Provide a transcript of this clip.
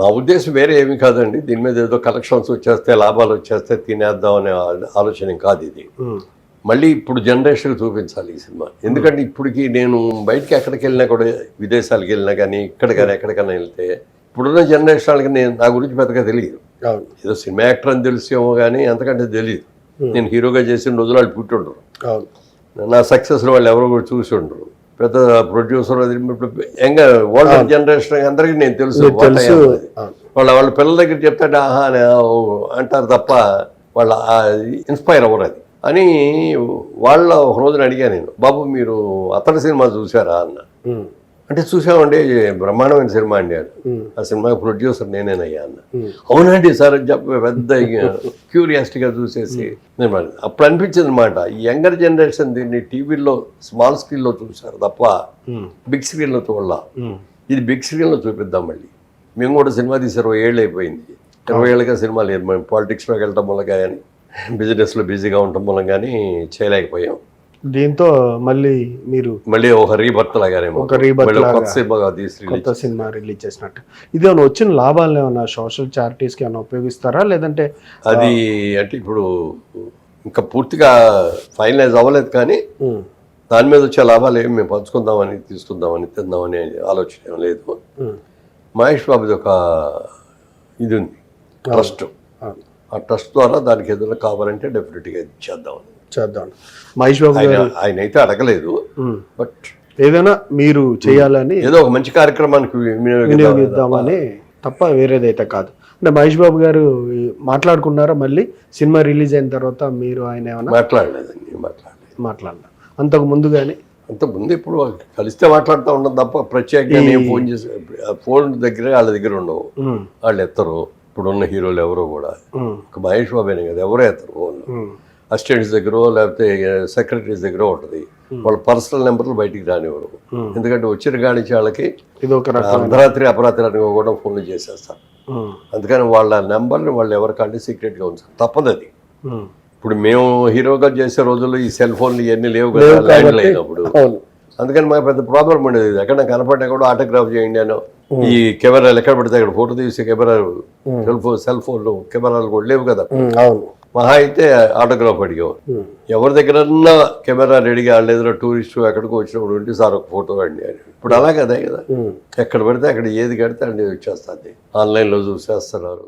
నా ఉద్దేశం వేరే ఏమీ కాదండి. దీని మీద ఏదో కలెక్షన్స్ వచ్చేస్తే లాభాలు వచ్చేస్తే తినేద్దాం అనే ఆలోచన కాదు ఇది. మళ్ళీ ఇప్పుడు జనరేషన్ చూపించాలి ఈ సినిమా. ఎందుకంటే ఇప్పటికి నేను బయటికి ఎక్కడికి వెళ్ళినా కూడా విదేశాలకు వెళ్ళినా కానీ ఇక్కడ కానీ ఎక్కడికైనా వెళ్తే ఇప్పుడున్న జనరేషన్ వాళ్ళకి నేను నా గురించి పెద్దగా తెలియదు. ఏదో సినిమా యాక్టర్ అని తెలిసేమో కానీ అంతకంటే తెలియదు. నేను హీరోగా చేసిన రోజులు వాళ్ళు పుట్టి ఉండరు అవును. నా సక్సెస్లో వాళ్ళు ఎవరో కూడా చూసి ఉండరు. పెద్ద ప్రొడ్యూసర్ అది ఇప్పుడు యంగ్ ఓల్డర్ జనరేషన్ అందరికీ నేను తెలుసు తెలుసు. వాళ్ళ వాళ్ళ పిల్లల దగ్గర చెప్తాడు ఆహా అని, అంటారు తప్ప వాళ్ళ ఇన్స్పైర్ అవ్వరు అది. అని వాళ్ళ ఒక రోజున అడిగాను నేను బాబు మీరు అతడి సినిమా చూసారా అన్న. అంటే చూసామండి బ్రహ్మాండమైన సినిమా అండి ఆ సినిమా ప్రొడ్యూసర్ నేనేనయ్యా అన్న. అవునండి సార్ అని చెప్పి పెద్ద క్యూరియాసిటీగా చూసేసి నేను అప్పుడు అనిపించింది అనమాట ఈ యంగర్ జనరేషన్ దీన్ని టీవీలో స్మాల్ స్క్రీన్లో చూశారు తప్ప బిగ్ స్క్రీన్లో చూడాల. ఇది బిగ్ స్క్రీన్లో చూపిద్దాం మళ్ళీ. మేము కూడా సినిమా తీసి ఇరవై ఏళ్ళు అయిపోయింది. ఇరవై ఏళ్ళుగా సినిమా లేదు మేము పాలిటిక్స్లోకి వెళ్ళటం మూలంగా కానీ బిజినెస్లో బిజీగా ఉండటం మూలం కానీ చేయలేకపోయాం. దీంతో మళ్ళీ మీరు మళ్ళీ ఒక రీబర్త్ లాగానేమో ఒక ఒక కొత్త సినిమా రిలీజ్ చేసినట్టు. ఇది ఏమైనా వచ్చిన లాభాలు ఏమైనా సోషల్ చారిటీస్కి ఏమైనా ఉపయోగిస్తారా? లేదంటే అది అంటే ఇప్పుడు ఇంకా పూర్తిగా ఫైనలైజ్ అవ్వలేదు కానీ దాని మీద వచ్చే లాభాలు ఏమి మేము పంచుకుందామని తీసుకుందామని తిందామని ఆలోచన లేదు. మహేష్ బాబుది ఒక ఇది ఉంది. ట్రస్ట్. ఆ ట్రస్ట్ ద్వారా దానికి ఏదైనా కావాలంటే డెఫినెట్గా ఇచ్చేద్దామని చేద్దాం. మహేష్ బాబు ఆయన గారు ఆయన అయితే అడగలేదు బట్ ఏదైనా మీరు చేయాలని ఏదో ఒక మంచి కార్యక్రమానికి వినియోగిద్దాం వినియోగిద్దామని తప్ప వేరేదైతే కాదు. అంటే మహేష్ బాబు గారు మాట్లాడుకున్నారా మళ్ళీ? సినిమా రిలీజ్ అయిన తర్వాత మీరు ఆయన ఏమైనా మాట్లాడలేదండి మాట్లాడలేదు. మాట్లాడినా అంతకు ముందు కానీ అంత ముందు ఇప్పుడు కలిస్తే మాట్లాడుతూ ఉండదు తప్ప ప్రత్యేకంగా నేను ఫోన్ చేసి ఫోన్ దగ్గర వాళ్ళ దగ్గర ఉండవు. వాళ్ళు ఎత్తరు. ఇప్పుడున్న హీరోలు ఎవరో కూడా. ఒక మహేష్ బాబేనే కదా ఎవరో ఎత్తరు ఫోన్ అసిస్టెంట్స్ దగ్గర లేకపోతే సెక్రటరీస్ దగ్గర ఉంటుంది. వాళ్ళ పర్సనల్ నెంబర్లు బయటికి రానివ్వరు. ఎందుకంటే వచ్చిన కానించి వాళ్ళకి అర్ధరాత్రి అపరాత్రి అని కూడా ఫోన్లు చేసేస్తారు. ఉమ్, అందుకని వాళ్ళ నెంబర్ని వాళ్ళు ఎవరికంటే సీక్రెట్గా ఉంచారు. తప్పదు అది. ఇప్పుడు మేము హీరోగా చేసే రోజుల్లో ఈ సెల్ ఫోన్లు ఇవన్నీ లేవు కదా ల్యాండ్ అందుకని మాకు పెద్ద ప్రాబ్లం ఉండేది ఎక్కడ కనపడ్డా కూడా ఆటోగ్రాఫ్ చేయండి అని. ఈ కెమెరాలు ఎక్కడ పడితే అక్కడ ఫోటో తీసి కెమెరా సెల్ ఫోన్ సెల్ ఫోన్లు కెమెరాలు కూడా లేవు కదా. మహా అయితే ఆటోగ్రాఫ్ అడిగేవారు ఉమ్, ఎవరి దగ్గరన్నా కెమెరా రెడీగా ఏదైనా టూరిస్ట్ ఎక్కడికి వచ్చినప్పుడు ఉంటే సార్ ఒక ఫోటో అండి అని. ఇప్పుడు అలా కదా కదా. ఎక్కడ పడితే అక్కడ ఏది కడితే అన్ని వచ్చేస్తుంది. ఆన్లైన్లో చూసేస్తున్నారు.